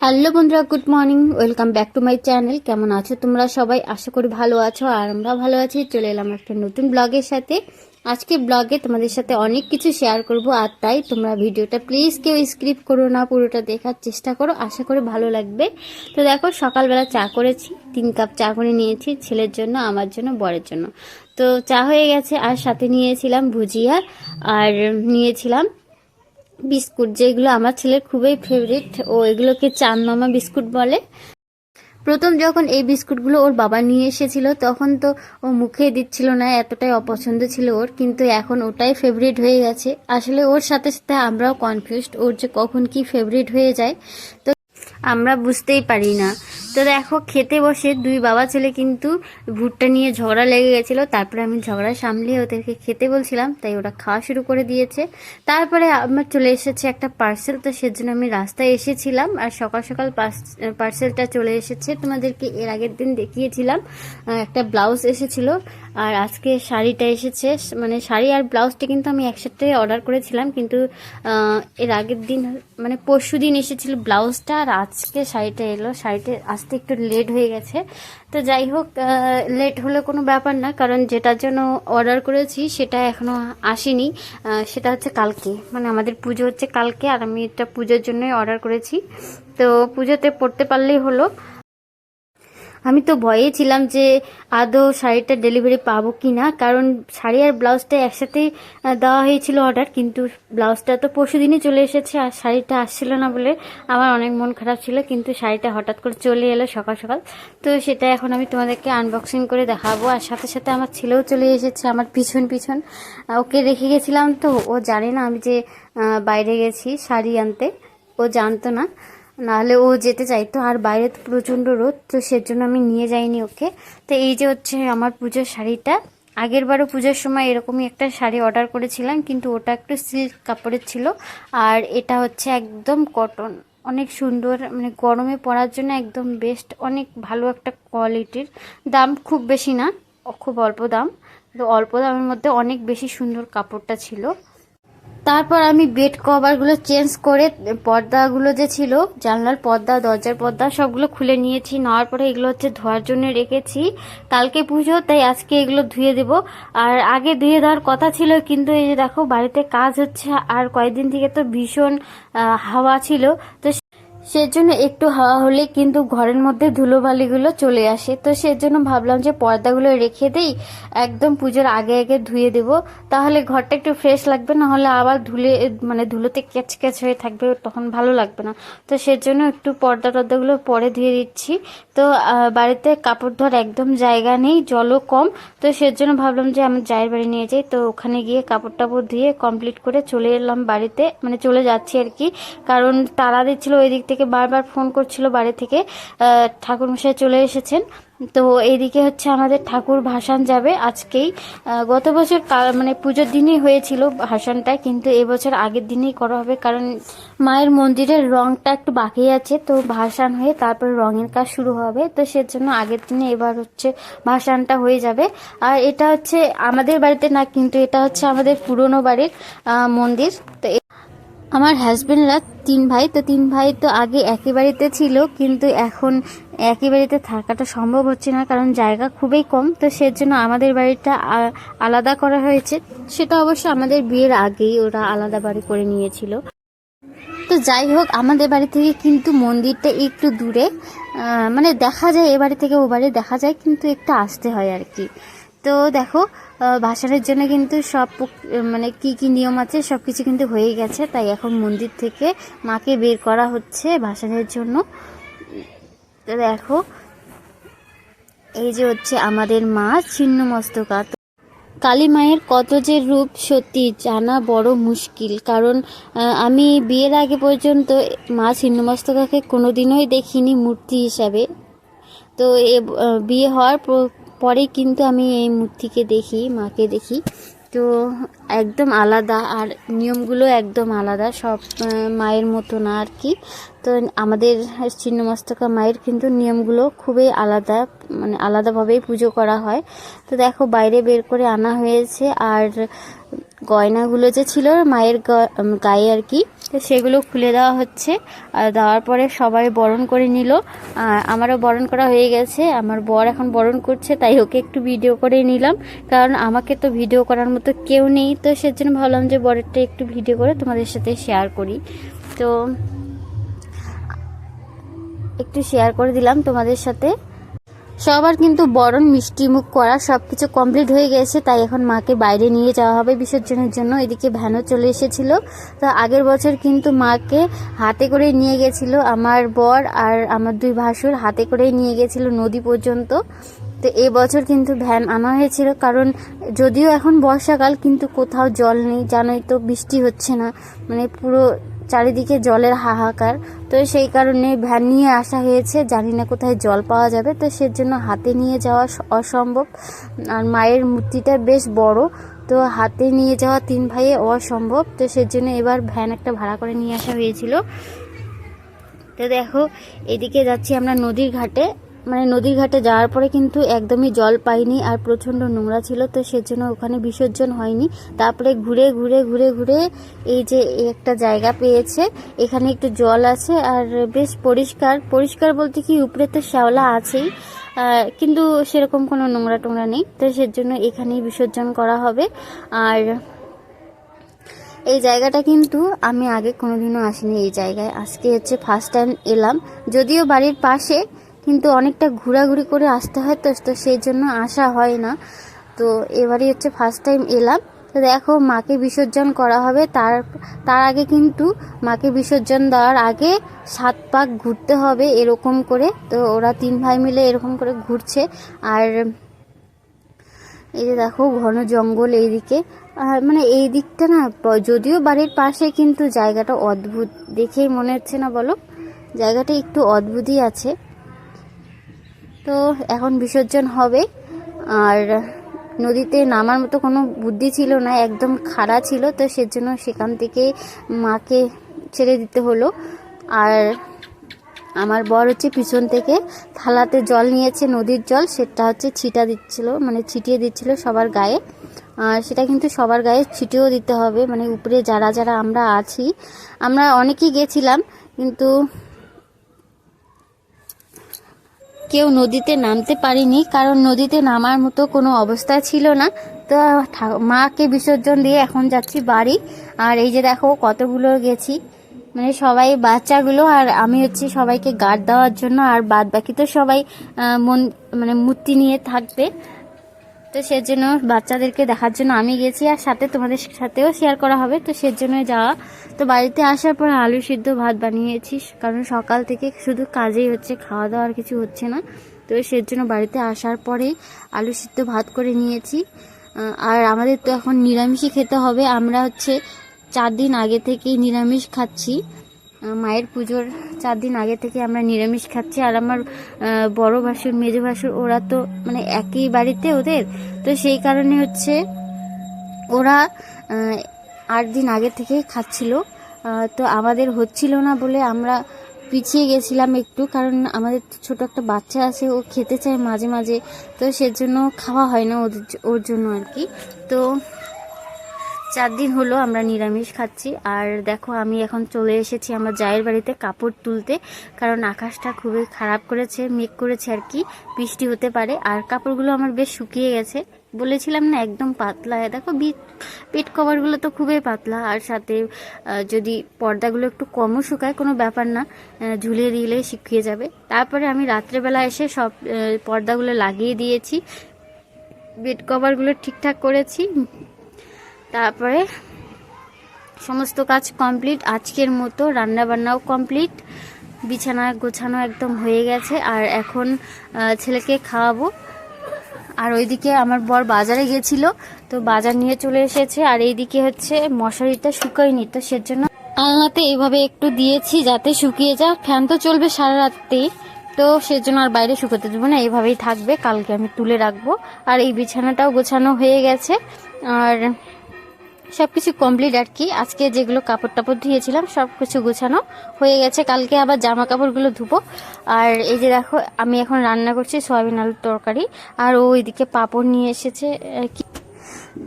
Hello বন্ধুরা, good morning. Welcome back to my channel. কেমন আছো তোমরা সবাই? আশা করি ভালো আছো আর আমরা ভালো আছি। চলে এলাম একটা নতুন ব্লগের সাথে। আজকে ব্লগে তোমাদের সাথে অনেক কিছু শেয়ার করব আর তাই তোমরা ভিডিওটা প্লিজ কেউ স্ক্রিপ্ট করো না, পুরোটা দেখার চেষ্টা করো। আশা করি ভালো লাগবে। তো দেখো, সকালবেলা চা করেছি। তিন কাপ চা করে নিয়েছি ছেলের জন্য, আমার জন্য, বরের জন্য। তো চা হয়ে গেছে আর সাথে নিয়েছিলাম ভুজিয়া আর নিয়েছিলাম বিস্কুট, যেগুলো আমার ছেলের খুবই ফেভারিট ও এগুলোকে চান মামা বিস্কুট বলে। প্রথম যখন এই বিস্কুটগুলো ওর বাবা নিয়ে এসেছিল, তখন তো ও মুখে দিচ্ছিল না, এতটাই অপছন্দ ছিল ওর, কিন্তু এখন ওটাই ফেভারিট হয়ে গেছে। আসলে ওর সাথে সাথে আমরাও কনফিউজড ওর যে কখন কি ফেভারিট হয়ে যায়, তো আমরা বুঝতেই পারি না। তো দেখো, খেতে বসে দুই বাবা ছেলে কিন্তু ভুট্টা নিয়ে ঝগড়া লেগে গেছিল। তারপরে আমি ঝগড়া সামলিয়ে ওদেরকে খেতে বলছিলাম, তাই ওরা খাওয়া শুরু করে দিয়েছে। তারপরে আমার চলে এসেছে একটা পার্সেল তো সেজন্য আমি রাস্তায় এসেছিলাম। আর সকাল সকাল পার্সেলটা চলে এসেছে। তোমাদেরকে এর আগের দিন দেখিয়েছিলাম। একটা ব্লাউজ এসেছিল। আর আজকে শাড়িটা এসেছে। মানে শাড়ি আর ব্লাউজটা কিন্তু আমি একসাথে অর্ডার করেছিলাম। কিন্তু এর আগের দিন মানে পরশু দিন এসেছিল ব্লাউজটা আর আজকে শাড়িটা এলো। শাড়িটা আসতে একটু লেট হয়ে গেছে। তো যাই হোক লেট হলে কোনো ব্যাপার না, কারণ যেটার জন্য অর্ডার করেছি সেটা এখনও আসেনি। সেটা হচ্ছে কালকে। মানে আমাদের পুজো হচ্ছে কালকে, আর আমি এটা পুজোর জন্যই অর্ডার করেছি। তো পুজোতে পড়তে পারলেই হলো। আমি তো ভয়ে ছিলাম যে আদৌ শাড়িটা ডেলিভারি পাবো কি না কারণ শাড়ি আর ব্লাউজটা একসাথেই আহ, দেওয়া হয়েছিল অর্ডার কিন্তু ব্লাউজটা তো পরশু দিনই চলে এসেছে আর শাড়িটা আসছিল না বলে আমার অনেক মন খারাপ ছিল কিন্তু শাড়িটা হঠাৎ করে চলে এলো সকাল সকাল। তো সেটা এখন আমি তোমাদেরকে আনবক্সিং করে দেখাবো আর সাথে সাথে আমার ছেলেও চলে এসেছে আমার পিছন পিছন। ওকে রেখে গেছিলাম তো ও জানে না আমি যে বাইরে গেছি শাড়ি আনতে ও জানতো না। নাহলে ও যেতে চাইতো, আর বাইরে তো প্রচণ্ড রোদ, তো সেজন্য আমি নিয়ে যাইনি ওকে। তো এই যে হচ্ছে আমার পুজোর শাড়িটা, আগের বারও পুজোর সময় এরকমই একটা শাড়ি অর্ডার করেছিলাম, কিন্তু ওটা একটু সিল্ক কাপড়ের ছিল, আর এটা হচ্ছে একদম কটন। অনেক সুন্দর মানে গরমে পরার জন্য একদম বেস্ট অনেক ভালো একটা কোয়ালিটির দাম খুব বেশি না, খুব অল্প দাম। তো অল্প দামের মধ্যে অনেক বেশি সুন্দর কাপড়টা ছিল। তারপর আমি বেড কভারগুলো চেঞ্জ করে, পর্দাগুলো যে ছিল, জানলার পর্দা, দরজার পর্দা, সবগুলো খুলে নিয়েছি। নেওয়ার পরে এগুলো হচ্ছে ধোয়ার জন্য রেখেছি। কালকে পুজো, তাই আজকে এগুলো ধুয়ে দেব। আর আগে ধুয়ে দেওয়ার কথা ছিল, কিন্তু এই যে দেখো, বাড়িতে কাজ হচ্ছে, আর কয়েকদিন থেকে তো ভীষণ হাওয়া ছিল। তো সেজন্য একটু হাওয়া হলে কিন্তু ঘরের মধ্যে ধুলোবালিগুলো চলে আসে। তো সেজন্য ভাবলাম যে পর্দাগুলো রেখে দেই, একদম পুজোর আগে আগে ধুয়ে দেব। তাহলে ঘরটা একটু ফ্রেশ লাগবে না হলে আবার ধুলে মানে ধুলোতে ক্যাচ ক্যাচ হয়ে থাকবে, তখন ভালো লাগবে না। তো সেজন্য একটু পর্দা টর্দাগুলো পরে ধুয়ে দিচ্ছি। তো বাড়িতে কাপড় ধোয়ার একদম জায়গা নেই, জলও কম। তো সেজন্য ভাবলাম যে আমি জায়ের বাড়ি নিয়ে যাই। তো ওখানে গিয়ে কাপড় টাপড় ধুয়ে কমপ্লিট করে চলে এলাম বাড়িতে মানে চলে যাচ্ছি আর কি। কারণ তারা দিচ্ছিল ওই দিক থেকে বারবার ফোন করছিল বাড়ি থেকে ঠাকুরমশাই চলে এসেছেন। তো এইদিকে হচ্ছে আমাদের ঠাকুর ভাসান যাবে আজকেই। গত বছর মানে পুজোর দিনই হয়েছিল ভাসানটা, কিন্তু এবছর আগের দিনেই করা হবে, কারণ মায়ের মন্দিরের রংটা একটু বাকি আছে, তো ভাসান হয়ে তারপর রঙের কাজ শুরু হবে। তো সেজন্য আগের দিনে এবার হচ্ছে ভাসানটা হয়ে যাবে। আর এটা হচ্ছে আমাদের বাড়িতে না, কিন্তু এটা হচ্ছে আমাদের পুরনো বাড়ির মন্দির। তো আমার হাজবেন্ডরা তিন ভাই, তো তিন ভাই তো আগে একই বাড়িতে ছিল, কিন্তু এখন একই বাড়িতে থাকাটা সম্ভব হচ্ছে না, কারণ জায়গা খুবই কম, তো সেজন্য আমাদের বাড়িটা আলাদা করা হয়েছে। সেটা অবশ্য আমাদের বিয়ের আগেই ওরা আলাদা বাড়ি করে নিয়েছিল। তো যাই হোক, আমাদের বাড়ি থেকে কিন্তু মন্দিরটা একটু দূরে মানে দেখা যায় এ বাড়ি থেকে ও বাড়ি দেখা যায়, কিন্তু একটু আসতে হয় আর কি। তো দেখো ভাসানের জন্য কিন্তু সব মানে কি কি নিয়ম আছে সব কিছু কিন্তু হয়ে গেছে। তাই এখন মন্দির থেকে মাকে বের করা হচ্ছে ভাসানের জন্য। তো দেখো, এই যে হচ্ছে আমাদের মা ছিন্ন মস্তকা কালী মায়ের কত যে রূপ সত্যি জানা বড় মুশকিল। কারণ আমি বিয়ের আগে পর্যন্ত মা ছিন্নমস্তকাকে কোনোদিনই দেখিনি মূর্তি হিসাবে। তো এ বিয়ে হওয়ার পরে কিন্তু আমি এই মূর্তিকে দেখি, মাকে দেখি। তো একদম আলাদা আর নিয়মগুলো একদম আলাদা, সব মায়ের মতো না আর কি তো আমাদের ছিন্নমস্তকা মায়ের কিন্তু নিয়মগুলো খুবই আলাদা মানে আলাদাভাবেই পুজো করা হয়। তো দেখো, বাইরে বের করে আনা হয়েছে আর গয়নাগুলো যে ছিল মায়ের গায়ে আর কি সেগুলো খুলে দেওয়া হচ্ছে। আর দেওয়ার পরে সবাই বরণ করে নিল। আমারও বরণ করা হয়ে গেছে। আমার বর এখন বরণ করছে, তাই ওকে একটু ভিডিও করে নিলাম। কারণ আমাকে তো ভিডিও করার মতো কেউ নেই। তো সেজন্য ভাবলাম যে বরেরটা একটু ভিডিও করে তোমাদের সাথে শেয়ার করি। তো একটু শেয়ার করে দিলাম তোমাদের সাথে। সবার কিন্তু বরণ মিষ্টি মুখ করা সব কিছু কমপ্লিট হয়ে গেছে, তাই এখন মাকে বাইরে নিয়ে যাওয়া হবে বিসর্জনের জন্য। এদিকে ভ্যানও চলে এসেছিল। তো আগের বছর কিন্তু মাকে হাতে করে নিয়ে গেছিল আমার বর আর আমার দুই ভাসুর হাতে করেই নিয়ে গেছিল নদী পর্যন্ত। তো এবছর কিন্তু ভ্যান আনা হয়েছিল, কারণ যদিও এখন বর্ষাকাল, কিন্তু কোথাও জল নেই, জানোই তো বৃষ্টি হচ্ছে না। মানে পুরো চারিদিকে জলের হাহাকার। তো সেই কারণে ভ্যান নিয়ে আসা হয়েছে, জানি না কোথায় জল পাওয়া যাবে। তো সেজন্য হাতে নিয়ে যাওয়া অসম্ভব। আর মায়ের মূর্তিটা বেশ বড়। তো হাতে নিয়ে যাওয়া তিন ভাইয়ে অসম্ভব। তো সেজন্য এবার ভ্যান একটা ভাড়া করে নিয়ে আসা হয়েছিল। তো দেখো, এদিকে যাচ্ছি আমরা নদীর ঘাটে। মানে নদীর ঘাটে যাওয়ার পরে কিন্তু একদমই জল পাইনি আর প্রচণ্ড নোংরা ছিল, তো সেজন্য ওখানে বিসর্জন হয়নি। তারপরে ঘুরে ঘুরে ঘুরে ঘুরে এই যে একটা জায়গা পেয়েছে, এখানে একটু জল আছে আর বেশ পরিষ্কার। পরিষ্কার বলতে কি উপরে তো শ্যাওলা আছেই কিন্তু সেরকম কোনো নোংরা টোংরা নেই, তো সেজন্য এখানেই বিসর্জন করা হবে। আর এই জায়গাটা কিন্তু আমি আগে কোনোদিনও আসিনি এই জায়গায়। আজকে হচ্ছে ফার্স্ট টাইম এলাম, যদিও বাড়ির পাশে কিন্তু অনেকটা ঘোরাঘুরি করে আসতে হয়, তো তো সেই জন্য আসা হয় না। তো এবারই হচ্ছে ফার্স্ট টাইম এলাম। তো দেখো, মাকে বিসর্জন করা হবে। তার তার আগে কিন্তু মাকে বিসর্জন দেওয়ার আগে সাত পাক ঘুরতে হবে এরকম করে। তো ওরা তিন ভাই মিলে এরকম করে ঘুরছে। আর এই যে দেখো, ঘন জঙ্গল এইদিকে। আর মানে এই দিকটা না, যদিও বাড়ির পাশে কিন্তু জায়গাটা অদ্ভুত। দেখেই মনে হচ্ছে না বলো? জায়গাটা একটু অদ্ভুতই আছে। তো এখন বিসর্জন হবে। আর নদীতে নামার মতো কোনো বুদ্ধি ছিল না, একদম খাড়া ছিল, তো সেজন্য সেখান থেকে মাকে ছেড়ে দিতে হলো। আর আমার বর হচ্ছে পিছন থেকে থালাতে জল নিয়েছে, নদীর জল, সেটা হচ্ছে ছিটা দিচ্ছিল মানে ছিটিয়ে দিচ্ছিল সবার গায়ে। আর সেটা কিন্তু সবার গায়ে ছিটিয়েও দিতে হবে মানে উপরে যারা যারা আমরা আছি, আমরা অনেকেই গেছিলাম, কিন্তু কেউ নদীতে নামতে পারিনি, কারণ নদীতে নামার মতো কোনো অবস্থা ছিল না। তো মাকে বিসর্জন দিয়ে এখন যাচ্ছি বাড়ি। আর এই যে দেখো কতগুলো গেছি। মানে সবাই বাচ্চাগুলো, আর আমি হচ্ছে সবাইকে গার্ড দেওয়ার জন্য, আর বাদ বাকি তো সবাই মন মানে মূর্তি নিয়ে থাকবে। তো সেজন্য বাচ্চাদেরকে দেখার জন্য আমি গেছি, আর সাথে তোমাদের সাথেও শেয়ার করা হবে। তো সেজন্য যাওয়া। তো বাড়িতে আসার পর আলু সিদ্ধ ভাত বানিয়েছিস কারণ সকাল থেকে শুধু কাজেই হচ্ছে খাওয়া দাওয়ার কিছু হচ্ছে না। তো সেই জন্য বাড়িতে আসার পরেই আলু সিদ্ধ ভাত করে নিয়েছি। আর আমাদের তো এখন নিরামিষই খেতে হবে। আমরা হচ্ছে চার দিন আগে থেকেই নিরামিষ খাচ্ছি। মায়ের পুজোর চার দিন আগে থেকে আমরা নিরামিষ খাচ্ছি। আর আমার বড় ভাসুর, মেজো ভাসুর, ওরা তো মানে একই বাড়িতে ওদের। তো সেই কারণে হচ্ছে ওরা আট দিন আগে থেকেই খাচ্ছিল। তো আমাদের হচ্ছিল না বলে আমরা পিছিয়ে গেছিলাম একটু, কারণ আমাদের ছোট একটা বাচ্চা আছে, ও খেতে চায় মাঝে মাঝে, তো সেজন্য খাওয়া হয় না ওদের ওর জন্য আর কি। তো চার দিন হলো আমরা নিরামিষ খাচ্ছি। আর দেখো, আমি এখন চলে এসেছি আমার জায়ের বাড়িতে কাপড় তুলতে, কারণ আকাশটা খুবই খারাপ করেছে, মেঘ করেছে আর কি, বৃষ্টি হতে পারে। আর কাপড়গুলো আমার বেশ শুকিয়ে গেছে। বলেছিলাম না, একদম পাতলা। দেখো পেট কভারগুলো তো খুবই পাতলা, আর সাথে যদি পর্দাগুলো একটু কমও শুকায়, কোনো ব্যাপার না ঝুলিয়ে দিলে শুকিয়ে যাবে। তারপরে আমি রাত্রেবেলা এসে সব পর্দাগুলো লাগিয়ে দিয়েছি। বেড কভারগুলো ঠিকঠাক করেছি। তারপরে সমস্ত কাজ কমপ্লিট। আজকের মতো রান্না বান্নাও কমপ্লিট। বিছানা গোছানো একদম হয়ে গেছে। আর এখন ছেলেকে খাওয়াবো। আর ওইদিকে আমার বর বাজারে গেছিল তো বাজার নিয়ে চলে এসেছে। আর এইদিকে হচ্ছে মশারিটা শুকায়নি তো সেজন্য আলনাতে এইভাবে একটু দিয়েছি যাতে শুকিয়ে যা ফ্যান তো চলবে সারা রাত্রি তো সেজন্য আর বাইরে শুকোতে দেবো না, এইভাবেই থাকবে। কালকে আমি তুলে রাখব। আর এই বিছানাটাও গোছানো হয়ে গেছে। আর সব কিছু কমপ্লিট আর কি। আজকে যেগুলো কাপড় টাপড় ধুয়েছিলাম সব কিছু গুছানো হয়ে গেছে। কালকে আবার জামা কাপড়গুলো ধুবো। আর এই যে দেখো, আমি এখন রান্না করছি সয়াবিন আলুর তরকারি। আর ও ওইদিকে পাপড় নিয়ে এসেছে কি।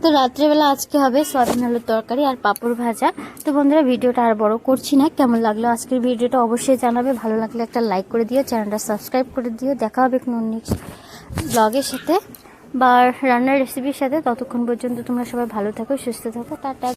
তো রাত্রেবেলা আজকে হবে সয়াবিন আলুর তরকারি আর পাপড় ভাজা। তো বন্ধুরা, ভিডিওটা আর বড় করছি না। কেমন লাগল আজকের ভিডিওটা অবশ্যই জানাবে। ভালো লাগলে একটা লাইক করে দিও, চ্যানেলটা সাবস্ক্রাইব করে দিও। দেখা হবে কোনো নেক্সট ব্লগের সাথে। বা রান্নার রেসিপির সাথে ততক্ষণ পর্যন্ত তোমরা সবাই ভালো থাকো সুস্থ থাকো টাটা।